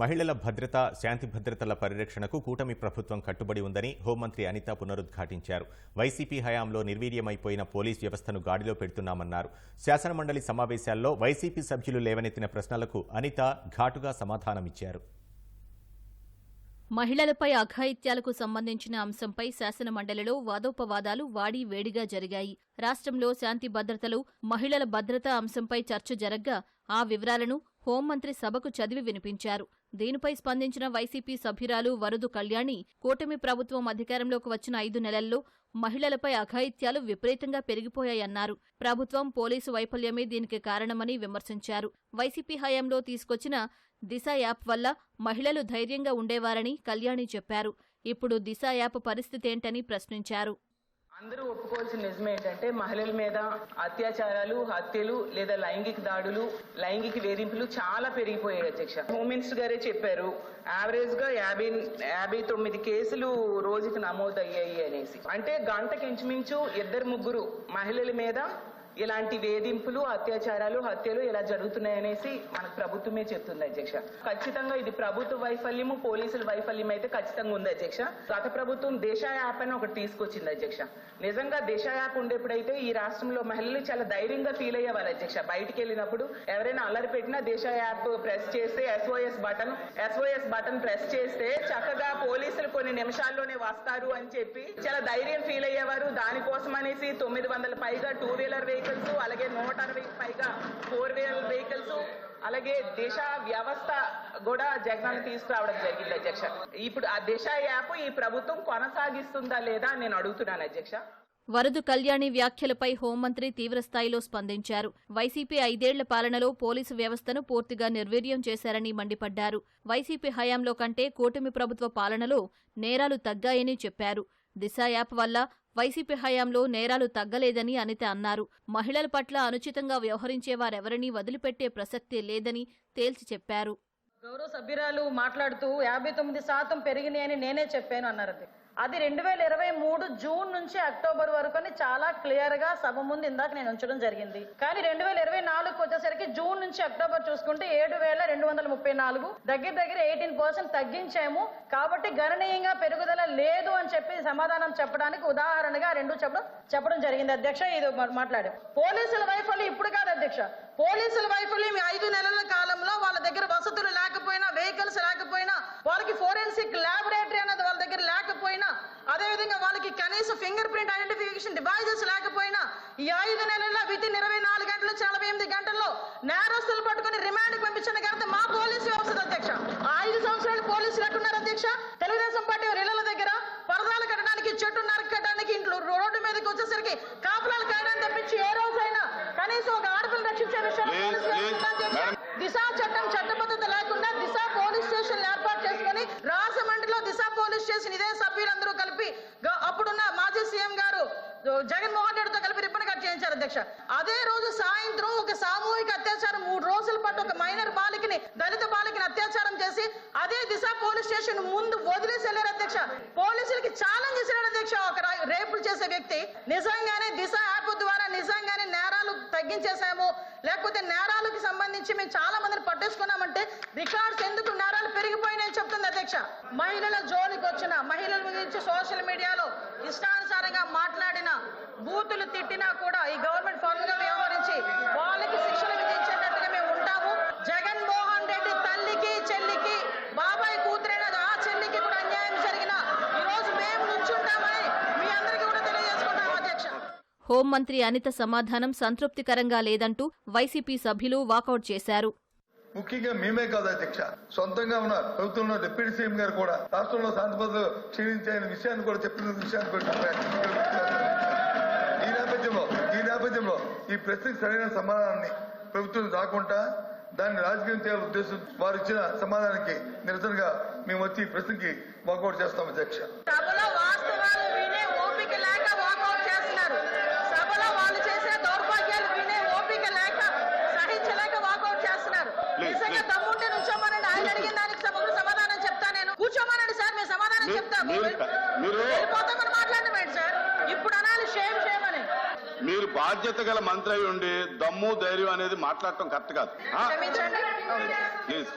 మహిళల భద్రత శాంతి భద్రతల పరిరక్షణకు కూటమి ప్రభుత్వం కట్టుబడి ఉందని హోంమంత్రి అనిత పునరుద్ఘాటించారు. వైసీపీ హయాంలో నిర్వీర్యమైపోయిన పోలీస్ వ్యవస్థను గాడిలో పెడుతున్నామన్నారు. శాసనమండలి సమావేశాల్లో వైసీపీ సభ్యులు లేవనెత్తిన ప్రశ్నలకు అనిత ఘాటుగా సమాధానమిచ్చారు. మహిళలపై అఘాయిత్యాలకు సంబంధించిన అంశంపై శాసనమండలిలో వాదోపవాదాలు వాడి వేడిగా జరిగాయి. రాష్ట్రంలో శాంతి భద్రతలు మహిళల భద్రత అంశంపై చర్చ జరగ్గా ఆ వివరాలను హోంమంత్రి సభకు చదివి వినిపించారు. దీనిపై స్పందించిన వైసీపీ సభ్యురాలు వరదు కళ్యాణి కూటమి ప్రభుత్వం అధికారంలోకి వచ్చిన ఐదు నెలల్లో మహిళలపై అఘాయిత్యాలు విపరీతంగా పెరిగిపోయాయన్నారు. ప్రభుత్వం పోలీసు వైఫల్యమే దీనికి కారణమని విమర్శించారు. వైసీపీ హయాంలో తీసుకొచ్చిన దిశ యాప్ వల్ల మహిళలు ధైర్యంగా ఉండేవారని కళ్యాణి చెప్పారు. ఇప్పుడు దిశ యాప్ పరిస్థితేంటని ప్రశ్నించారు. అందరూ ఒప్పుకోవాల్సిన నిజం ఏంటంటే మహిళల మీద అత్యాచారాలు హత్యలు లేదా లైంగిక దాడులు లైంగిక వేధింపులు చాలా పెరిగిపోయాయి అధ్యక్ష. హోమ్ మినిస్టర్ గారే చెప్పారు యావరేజ్గా యాభై యాభై తొమ్మిది కేసులు రోజుకి నమోదు అయ్యాయి అనేసి. అంటే గంటకి ఇంచుమించు ఇద్దరు ముగ్గురు మహిళల మీద ఇలాంటి వేధింపులు అత్యాచారాలు హత్యలు ఇలా జరుగుతున్నాయనేసి మనకు ప్రభుత్వమే చెప్తుంది అధ్యక్ష. ఖచ్చితంగా ఇది ప్రభుత్వ వైఫల్యము పోలీసుల వైఫల్యం అయితే ఖచ్చితంగా ఉంది అధ్యక్ష. గత ప్రభుత్వం దేశ యాప్ అని ఒకటి తీసుకొచ్చింది అధ్యక్ష. నిజంగా దేశ యాప్ ఉండేప్పుడైతే ఈ రాష్ట్రంలో మహిళలు చాలా ధైర్యంగా ఫీల్ అయ్యేవారు అధ్యక్ష. బయటికి వెళ్ళినప్పుడు ఎవరైనా అల్లరి పెట్టినా దేశ యాప్ ప్రెస్ చేస్తే SOS button SOS button press చేస్తే చక్కగా పోలీసులు కొన్ని నిమిషాల్లోనే వస్తారు అని చెప్పి చాలా ధైర్యం ఫీల్ అయ్యేవారు. దానికోసం అనేసి తొమ్మిది వందల పైగా టూ వీలర్ వెహికల్స్ అలాగే నూట అరవై పైగా ఫోర్ వీలర్ వెహికల్స్ అలాగే దిశ వ్యవస్థ కూడా జగన్ తీసుకురావడం జరిగింది అధ్యక్ష. ఇప్పుడు ఆ దిశ యాప్ ఈ ప్రభుత్వం కొనసాగిస్తుందా లేదా నేను అడుగుతున్నాను అధ్యక్ష. వరదు కళ్యాణి వ్యాఖ్యలపై హోంమంత్రి తీవ్రస్థాయిలో స్పందించారు. వైసీపీ ఐదేళ్ళ పాలనలో పోలీసు వ్యవస్థను పూర్తిగా నిర్వీర్యం చేశారని మండిపడ్డారు. వైసీపీ హయాంలో కంటే కూటమి ప్రభుత్వ పాలనలో నేరాలు తగ్గాయని చెప్పారు. దిశ యాప్ వల్ల వైసీపీ హయాంలో నేరాలు తగ్గలేదని అనిత అన్నారు. మహిళల పట్ల అనుచితంగా వ్యవహరించే వారెవరినీ వదిలిపెట్టే ప్రసక్తే లేదని తేల్చి చెప్పారు. గౌరవ సభ్యురాలు మాట్లాడుతూ యాభై తొమ్మిది శాతం పెరిగినాయని నేనే చెప్పాను అన్నారండి అది రెండు వేల ఇరవై మూడు జూన్ నుంచి అక్టోబర్ వరకు అని చాలా క్లియర్గా సభ ముందు ఇందాక నేను ఉంచడం జరిగింది. కానీ రెండు వేల ఇరవై నాలుగుకి వచ్చేసరికి జూన్ నుంచి అక్టోబర్ చూసుకుంటే ఏడు వేల రెండు వందల ముప్పై నాలుగు. దగ్గర దగ్గర ఎయిటీన్ పర్సెంట్ తగ్గించాము. కాబట్టి గణనీయంగా పెరుగుదల లేదు అని చెప్పి సమాధానం చెప్పడానికి ఉదాహరణగా రెండు చెప్పడం చెప్పడం జరిగింది. అధ్యక్ష ఇది మాట్లాడు. పోలీసుల వైఫల్యం ఇప్పుడు కాదు అధ్యక్ష. పోలీసుల వైఫల్యం ఐదు నెలల కాలంలో వాళ్ళ దగ్గర వసతులు లేకపోయినా వెహికల్స్ లేకపోయినా వాళ్ళకి ఫోరెన్సిక్ ల్యాబ్ అనేది వాళ్ళ దగ్గర లేకపోయినా అదేవిధంగా వాళ్ళకి కనీస ఫింగర్ ప్రింట్ ఐడెంటిఫికేషన్ డివైజెస్ లేకపోయినా ఈ ఐదు నెలల్లో విత్ ఇన్ ఇరవై నాలుగు గంటలు నలభై ఎనిమిది గంటల్లో నేరస్తులు పట్టుకుని రిమాండ్ పంపించిన ఘనత మా పోలీసు వ్యవస్థ అధ్యక్ష. ఐదు సంవత్సరాలు పోలీసులు ఎట్టున్నారు అధ్యక్ష. తెలుగుదేశం పార్టీ ఇళ్ళ దగ్గర పరదాలు కట్టడానికి చెట్టు నరకడానికి ఇంట్లో రోడ్డు మీదకి వచ్చేసరికి కాపులాలు కాయడానికి తప్పించి ఏ రోజైనా కనీసం ఒక ఆడపిల్ల రక్షించే విషయాలు లేదు, పోలీసు వ్యవస్థ లేదు. అధ్యక్ష. మేడం. దిశ చట్టం చట్టబద్ధత లేకుండా దిశ పోలీస్ స్టేషన్ ఏర్పాటు చేసుకుని రాజమండ్రిలో దిశ ఇదే సభ్యులందరూ కలిపి అప్పుడున్న మాజీ సీఎం గారు జగన్మోహన్ రెడ్డితో కలిపి రిబ్బన్ కట్ చేయించారు అధ్యక్ష. అదే రోజు సాయంత్రం ఒక సామూహిక అత్యాచారం మూడు రోజుల పాటు ఒక మైనర్ బాలికని దళిత బాలికని అత్యాచారం చేసి అదే దిశ పోలీస్ స్టేషన్ ముందు వదిలేసి వెళ్ళారు అధ్యక్ష. పోలీసులకి ఛాలెంజ్ చేశారు అధ్యక్ష. ఒక రేపులు చేసే వ్యక్తి. నిజంగానే దిశ యాప్ ద్వారా నిజంగానే నేరాలు తగ్గించేశాము. లేకపోతే నేరాలకు సంబంధించి మేము చాలా మందిని పట్టేసుకున్నామంటే రికార్డ్స్ ఎందుకు నేరాలు పెరిగిపోయి స్వేచ్ఛ మహిళల జోలికి వచ్చిన మహిళల గురించి సోషల్ మీడియాలో ఇష్టానుసారంగా మాట్లాడిన బూతులు తిట్టినా కూడా ఈ గవర్నమెంట్ ఫండ్గా వ్యవహరించి వాళ్ళకి శిక్షణ విధించేటట్టుగా మేము ఉంటాము. జగన్మోహన్ రెడ్డి తల్లికి చెల్లికి బాబాయ్ కూతురైన ఆ చెల్లికి కూడా అన్యాయం జరిగిన ఈ రోజు మేము నుంచుంటామని మీ అందరికీ కూడా తెలియజేసుకుంటాము అధ్యక్ష. హోంమంత్రి అనిత సమాధానం సంతృప్తికరంగా లేదంటూ వైసీపీ సభ్యులు వాకౌట్ చేశారు. ముఖ్యంగా మేమే కాదు అధ్యక్ష. సొంతంగా ఉన్న ప్రభుత్వంలో డిప్యూటీ సీఎం గారు కూడా రాష్ట్రంలో శాంతి భద్రతలు క్షీణించాయని విషయాన్ని కూడా చెప్పిన విషయాన్ని ఈ నేపథ్యంలో ఈ నేపథ్యంలో ఈ ప్రశ్నకు సరైన సమాధానాన్ని ప్రభుత్వం రాకుండా దాన్ని రాజకీయం చేయాల ఉద్దేశం వారు ఇచ్చిన సమాధానానికి నిరసనగా మేము వచ్చి ఈ ప్రశ్నకి వాకౌట్ చేస్తాం అధ్యక్ష. మీరు బాధ్యత గల మంత్రి అయి ఉండి దమ్ము ధైర్యం అనేది మాట్లాడటం కరెక్ట్ కాదు. ప్లీజ్